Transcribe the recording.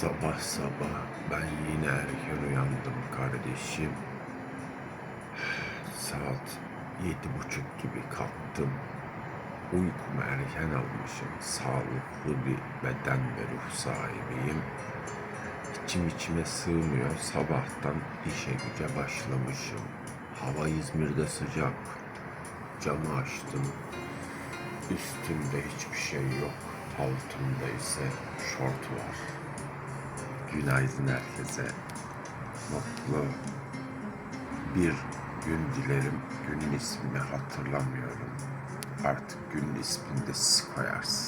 Sabah sabah ben yine erken uyandım kardeşim. Saat yedi buçuk gibi kalktım. Uykumu erken almışım. Sağlıklı bir beden ve ruh sahibiyim. İçim içime sığmıyor. Sabahtan işe güce başlamışım. Hava İzmir'de sıcak. Camı açtım. Üstümde hiçbir şey yok. Altımda ise şort var. Günaydın herkese. Mutlu bir gün dilerim. Günün ismini hatırlamıyorum. Artık günün ismini de siz koyarsınız.